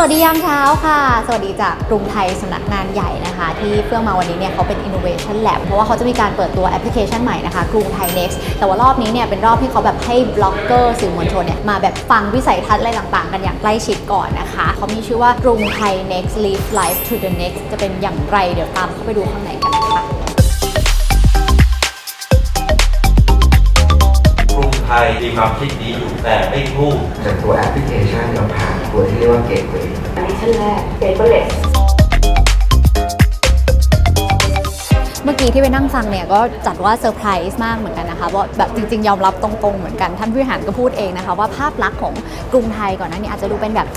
สวัสดียามเช้าค่ะ สวัสดีจากกรุงไทยสำนักงานใหญ่นะคะ ที่เฟื่องมาวันนี้เนี่ยเขาเป็น Innovation Lab เพราะว่าเขาจะมีการเปิดตัวแอปพลิเคชันใหม่นะคะกรุงไทย Next แต่ว่ารอบนี้เนี่ยเป็นรอบที่เขาแบบให้บล็อกเกอร์สื่อมวลชนเนี่ยมาแบบฟังวิสัยทัศน์อะไรต่างๆ กันอย่างใกล้ชิดก่อนนะคะ เขามีชื่อว่ากรุงไทย Next Live Life to the Next จะเป็นอย่างไรเดี๋ยวตามเข้าไปดูข้างในกัน ยมีความคิดดีอยู่แต่ไม่พูด จากตัวแอปพลิเคชันเราผ่านตัวที่เรียกว่าเก t เวย์ อันนี้ชั้นแรก paperless เมื่อกี้ ที่ไปนั่งฟังเนี่ยก็จัดว่าเซอร์ไพรส์มากเหมือนกันนะคะเพราแบบจริง ๆ ยอมรับตรงๆ เหมือนกันท่านผู้บริหารก็พูดเองนะคะ ว่าภาพลักษณ์ของกรุงไทยก่อนหน้านี้อาจจะดูเป็นแบบ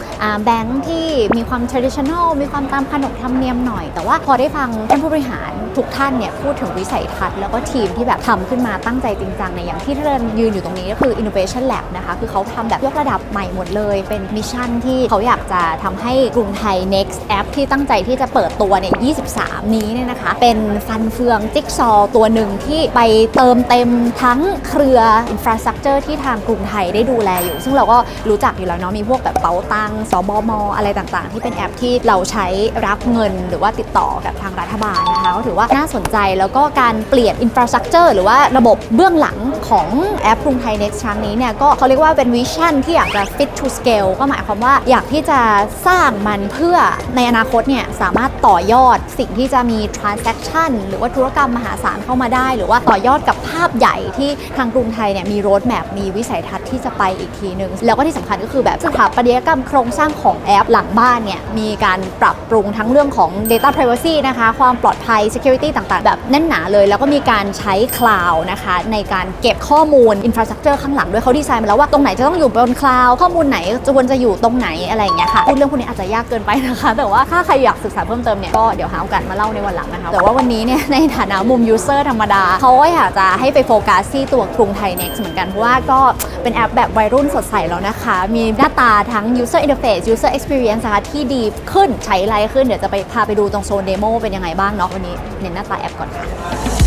แบงค์ที่มีความ traditional มีความตามขนบธรรมเนียมหน่อย แต่ว่าพอได้ฟังท่านผู้บริหารทุกท่านเนี่ยพูดถึงวิสัยทัศน์แล้วก็ทีมที่แบบทำขึ้นมาตั้งใจจริงจังในอย่างที่ท่านยืนอยู่ตรงนี้ก็คือ innovation lab นะคะคือเขาทำแบบยกระดับใหม่หมดเลย เป็นมิชชั่นที่เขาอยากจะทำให้กรุงไทย next app ที่ตั้งใจที่จะเปิดตัวเนี่ย 23 นี้เนี่ยนะคะ เป็นฟันเฟืองจิ๊กซอว์ตัวหนึ่งที่ไปเติมเต็มทั้งเครือ infrastructure ที่ทางกรุงไทยได้ดูแลอยู่ ซึ่งเราก็รู้จักอยู่แล้วเนาะมีพวกแบบเป๋าตังสบมอะไรต่างๆ ที่เป็นแอปที่เราใช้รับเงินหรือว่าติดต่อกับทางรัฐบาลนะคะก็ถือว่าน่าสนใจแล้วก็การเปลี่ยน infrastructure หรือว่าระบบเบื้องหลังของแอปกรุงไทย next ครั้งนี้เนี่ยก็เขาเรียกว่าเป็นวิชั่นที่อยากจะ fit to scale ก็หมายความว่าอยากที่จะสร้างมันเพื่อในอนาคตเนี่ยสามารถต่อยอดสิ่งที่จะมี transaction หรือว่าธุรกรรมมหาศาลเข้ามาได้ หรือว่าต่อยอดกับภาพใหญ่ที่ทางกรุงไทยเนี่ยมี road map มีวิสัยทัศน์ที่จะไปอีกทีหนึ่งแล้วก็ที่สำคัญก็คือแบบสถาปัตยกรรมโครงสร้างของแอปหลังบ้านเนี่ยมีการปรับปรุงทั้งเรื่องของ data privacy นะคะความปลอดภัย security ต่างๆ แบบแน่นหนาเลย แล้วก็มีการใช้ cloud นะคะในการเก็บข้อมูล infrastructure ข้างหลังด้วยเขาดีไซน์มาแล้วว่าตรงไหนจะต้องอยู่บน cloud ข้อมูลไหนจะควรจะอยู่ตรงไหนอะไรอย่างเงี้ยค่ะพูดเรื่องพวกนี้อาจจะยากเกินไปนะคะ แต่ว่าถ้าใครอยากศึกษาเพิ่มเติมเนี่ยก็เดี๋ยวหาโอกาสมาเล่าในวันหลังนะคะแต่ว่าวันนี้เนี่ยในฐานะมุมยูเซอร์ธรรมดา เขาก็อยากจะให้ไปโฟกัสที่ตัวกรุงไทย next เหมือนกัน เพราะว่าก็เป็นแอปแบบวัยรุ่นสดใสแล้วนะคะ มีหน้าตาทั้ง user interface user experience นะคะที่ดีขึ้นใช้ไรขึ้น เดี๋ยวจะไปพาไปดูตรงโซนเดโมเป็นยังไงบ้างเนาะวันนี้เน้นหน้าตาแอปก่อนค่ะ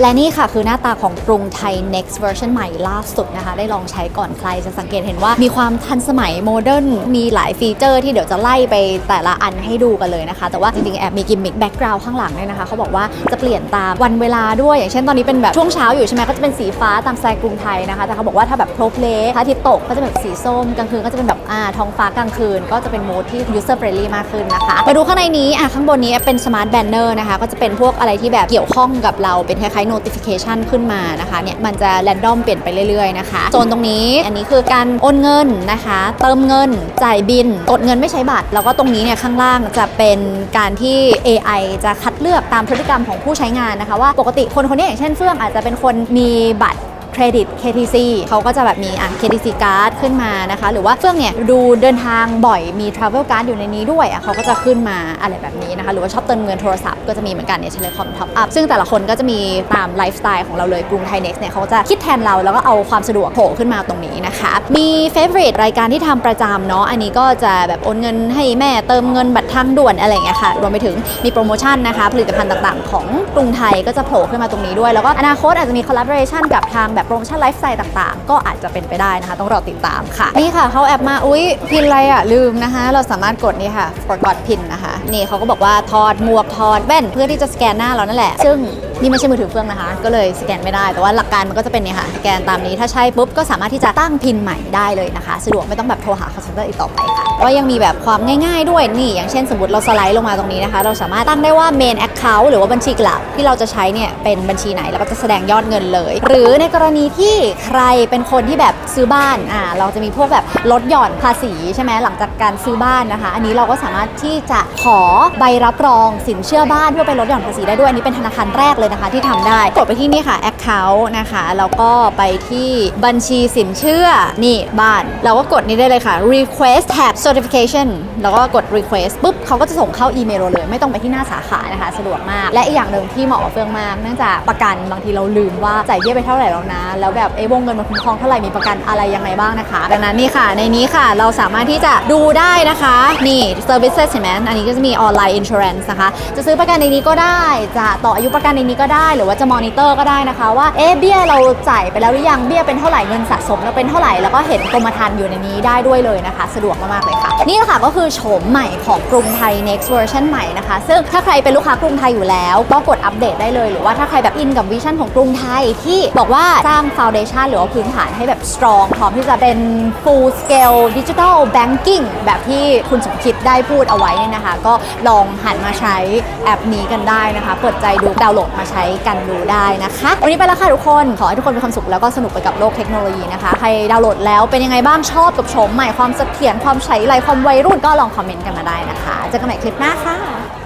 และนี่ค่ะคือหน้าตาของกรุงไทย next version ใหม่ล่าสุดนะคะ ได้ลองใช้ก่อนใครจะสังเกตเห็นว่ามีความทันสมัยโมเดิร์นมีหลายฟีเจอร์ที่เดี๋ยวจะไล่ไปแต่ละอันให้ดูกันเลยนะคะ แต่ว่าจริงๆ แอบมีกิมมิคแบ็กกราวด์ข้างหลังด้วยนะคะเขาบอกว่าจะเปลี่ยนตามวันเวลาด้วย อย่างเช่นตอนนี้เป็นแบบช่วงเช้าอยู่ใช่ไหมก็จะเป็นสีฟ้าตามสไตล์กรุงไทยนะคะ แต่เขาบอกว่าถ้าแบบโพลเพลพระอาทิตย์ตกก็จะเป็นสีส้มกลางคืนก็จะเป็นแบบอ่าท้องฟ้ากลางคืน ก็จะเป็นโหมดที่ user friendly มากขึ้นนะคะมาดูข้างในนี้อะข้างบนนี้เป็น smart banner นะคะก็จะเป็นพวกอะไรที่แบบเกี่ยวข้องกับเราเป็นคล้ายๆ notification ขึ้นมานะคะเนี่ยมันจะ random เปลี่ยนไปเรื่อยๆนะคะโซนตรงนี้อันนี้คือการโอนเงินนะคะ เติมเงิน จ่ายบิน กดเงินไม่ใช้บัตร แล้วก็ตรงนี้เนี่ยข้างล่างจะเป็นการที่ AI จะคัดเลือกตามพฤติกรรมของผู้ใช้งานนะคะ ว่าปกติคนคนนี้อย่างเช่นเฟื่องอาจจะเป็นคนมีบัตร เครดิต KTC เขาก็จะแบบมีอะ KTC card ขึ้นมานะคะ หรือว่าเฟื่องเนี่ยดูเดินทางบ่อยมี travel card อยู่ในนี้ด้วยอะเขาก็จะขึ้นมาอะไรแบบนี้นะคะ หรือว่าชอบเติมเงินโทรศัพท์ก็จะมีเหมือนกันเนี่ยเทเลคอมท็อปอัพซึ่งแต่ละคนก็จะมีตามไลฟ์สไตล์ของเราเลยกรุงไทย Next เนี่ยเขาจะคิดแทนเราแล้วก็เอาความสะดวกโผล่ขึ้นมาตรงนี้นะคะ มี favorite รายการที่ทำประจำเนาะอันนี้ก็จะแบบโอนเงินให้แม่เติมเงินบัตรทางด่วนอะไรอย่างเงี้ยค่ะรวมไปถึงมีโปรโมชั่นนะคะผลิตภัณฑ์ต่างๆ ของกรุงไทยก็จะโผล่ขึ้นมาตรงนี้ด้วย แล้วก็อนาคตอาจจะมี collaboration กับทางแบบโปรโมชั่นไลฟ์สไตล์ต่างๆ ก็อาจจะเป็นไปได้นะคะ ต้องรอติดตามค่ะ นี่ค่ะเขาแอบมาอุ๊ยพินอะไรอะลืมนะคะ เราสามารถกดนี่ค่ะ forgot pin นะคะ นี่เขาก็บอกว่าถอดหมวกถอดแว่นเพื่อที่จะสแกนหน้าเรานั่นแหละ ซึ่ง นี่ไม่ใช่มือถือเฟื่องนะคะ ก็เลยสแกนไม่ได้ แต่ว่าหลักการมันก็จะเป็นเนี่ยค่ะ สแกนตามนี้ ถ้าใช่ปุ๊บก็สามารถที่จะตั้งพินใหม่ได้เลยนะคะ สะดวกไม่ต้องแบบโทรหา call center อีกต่อไปค่ะ ก็ยังมีแบบความง่ายๆด้วยนี่ อย่างเช่นสมมติเราสไลด์ลงมาตรงนี้นะคะ เราสามารถตั้งได้ว่า main account หรือว่าบัญชีหลักที่เราจะใช้เนี่ยเป็นบัญชีไหน แล้วก็จะแสดงยอดเงินเลย หรือในกรณีที่ใครเป็นคนที่แบบซื้อบ้าน อ่า เราจะมีพวกแบบลดหย่อนภาษีใช่ไหมหลังจากการซื้อบ้านนะคะ อันนี้เราก็สามารถที่จะขอใบรับรองสินเชื่อบ้านเพื่อไปลดหย่อนภาษีได้ด้วย อันนี้เป็นธนาคารแรกเลยนะคะที่ทำได้ กดไปที่นี่ค่ะ account นะคะแล้วก็ไปที่บัญชีสินเชื่อนี่บ้าน เราก็กดนี้ได้เลยค่ะ request tab certification แล้วก็กด request ปุ๊บเขาก็จะส่งเข้าอีเมลเราเลย ไม่ต้องไปที่หน้าสาขานะคะ สะดวกมาก และอีกอย่างหนึ่งที่เหมาะกับเฟื่องมากเนื่องจากประกันบางทีเราลืมว่าจ่ายเบี้ยไปเท่าไหร่แล้วนะ แล้วแบบไอ้วงเงินมันคุ้มครองเท่าไหร่มีประกันอะไรยังไงบ้างนะคะ ดังนั้นนี่ค่ะ ในนี้ค่ะเราสามารถที่จะดูได้นะคะ นี่ services เห็นไหมอันนี้ก็จะมีออนไลน์ insurance นะคะ จะซื้อประกันในนี้ก็ได้จะต่ออายุประกันในนี้ก็ได้หรือว่าจะมอนิเตอร์ก็ได้นะคะว่าเอ๊ะเบี้ยเราจ่ายไปแล้วหรือยังเบี้ยเป็นเท่าไหร่เงินสะสมเราเป็นเท่าไหร่แล้วก็เห็นกรมธรรม์อยู่ในนี้ได้ด้วยเลยนะคะ สะดวกมากๆเลยค่ะ นี่แหละค่ะก็คือโฉมใหม่ของกรุงไทย next version ใหม่นะคะ ซึ่งถ้าใครเป็นลูกค้ากรุงไทยอยู่แล้วก็กดอัปเดตได้เลยหรือว่าถ้าใครแบบอินกับวิชั่นของกรุงไทยที่บอกว่าสร้าง foundation หรือว่าพื้นฐานให้แบบ strong พร้อมที่จะเป็น full scale digital banking แบบที่คุณสมคิดได้พูดเอาไว้เนี่ยนะคะ ก็ลองหันมาใช้แอปนี้กันได้นะคะเปิดใจดูดาวน์โหลดมาใช้กันดูได้นะคะ วันนี้ไปแล้วค่ะทุกคน ขอให้ทุกคนมีความสุขแล้วก็สนุกไปกับโลกเทคโนโลยีนะคะ ใครดาวน์โหลดแล้วเป็นยังไงบ้างชอบกับชมใหม่ความเสถียรความใช้ไรความวัยรุ่นก็ลองคอมเมนต์กันมาได้นะคะ เจอกันใหม่คลิปหน้าค่ะ